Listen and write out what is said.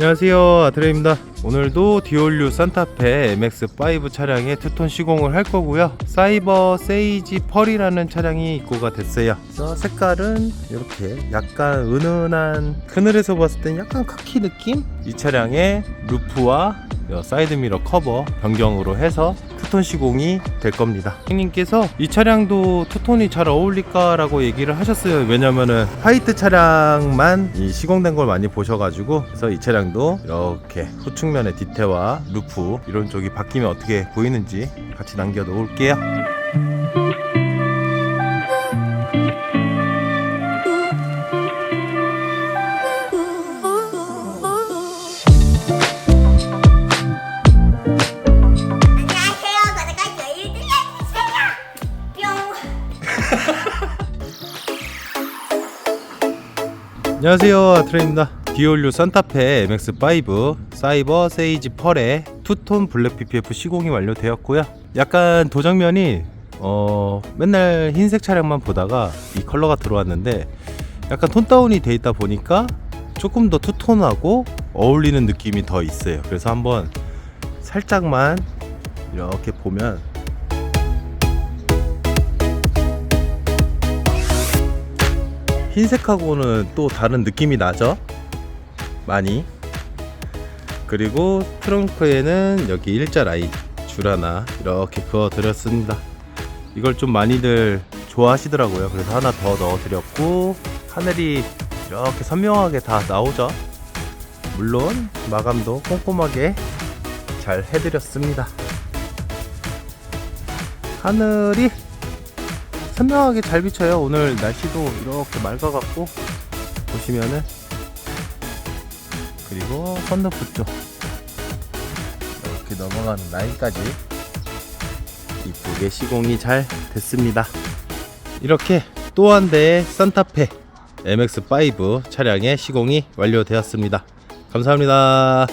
안녕하세요 아드레입니다 오늘도 디올류 산타페 MX5 차량에 투톤 시공을 할 거고요 사이버 세이지 펄이라는 차량이 입고가 됐어요 색깔은 이렇게 약간 은은한 그늘에서 봤을 땐 약간 카키 느낌? 이 차량의 루프와 이 사이드 미러 커버 변경으로 해서 투톤 시공이 될 겁니다. 형님께서 이 차량도 투톤이 잘 어울릴까 라고 얘기를 하셨어요. 왜냐면은 화이트 차량만 이 시공된 걸 많이 보셔가지고 그래서 이 차량도 이렇게 후측면의 디테와 루프 이런 쪽이 바뀌면 어떻게 보이는지 같이 남겨 놓을게요. 안녕하세요 아트레입니다. 디올류 산타페 MX5 사이버 세이지 펄의 투톤 블랙 PPF 시공이 완료되었고요. 약간 도장면이 어 맨날 흰색 차량만 보다가 이 컬러가 들어왔는데 약간 톤 다운이 돼 있다 보니까 조금 더 투톤하고 어울리는 느낌이 더 있어요. 그래서 한번 살짝만 이렇게 보면 흰색하고는 또 다른 느낌이 나죠? 많이. 그리고 트렁크에는 여기 일자 라인 줄 하나 이렇게 그어 드렸습니다. 이걸 좀 많이들 좋아하시더라고요. 그래서 하나 더 넣어 드렸고 하늘이 이렇게 선명하게 다 나오죠. 물론 마감도 꼼꼼하게 잘 해드렸습니다. 하늘이 선명하게 잘 비쳐요. 오늘 날씨도 이렇게 맑아갖고 보시면은 그리고 선루프 쪽 이렇게 넘어가는 라인까지 이쁘게 시공이 잘 됐습니다. 이렇게 또 한 대의 산타페 MX5 차량의 시공이 완료되었습니다. 감사합니다.